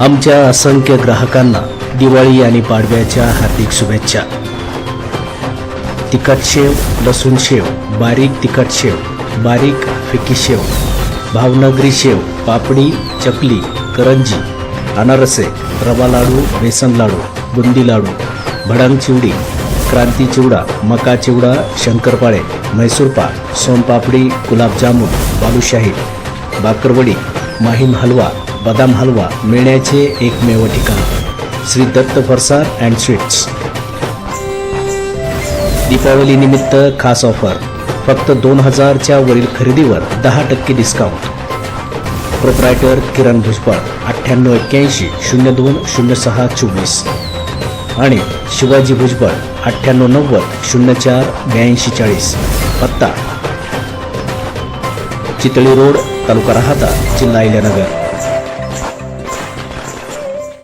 आमच्या असंख्य ग्राहकांना दिवाळी आणि पाडव्याच्या हार्दिक शुभेच्छा. तिखट शेव लसूण शेव बारीक तिखट शेव बारीक फिकी शेव भावनगरी शेव पापडी चकली करंजी अनारसे रवा लाडू बेसन लाडू बुंदी लाडू भडंग चिवडी क्रांती चिवडा मका चिवडा शंकरपाळे म्हैसूरपाक सोनपापडी गुलाबजामुन बालुशाही बाकरवडी माहीम हलवा बदाम हलवा मिळण्याचे एकमेव ठिकाण. श्री दत्त फरसार अँड स्वीट्स दीपावलीनिमित्त खास ऑफर फक्त दोन हजारच्या वरील खरेदीवर दहा टक्के डिस्काउंट प्रोप्रायटर किरण भुजबळ अठ्ठ्याण्णव एक्क्याऐंशी शून्य दोन शून्य सहा चोवीस. आणि शिवाजी भुजबळ अठ्ठ्याण्णव नव्वद शून्य चार ब्याऐंशी चाळीस. पत्ता चितळी रोड तालुका राहता जिल्हा इल्यानगर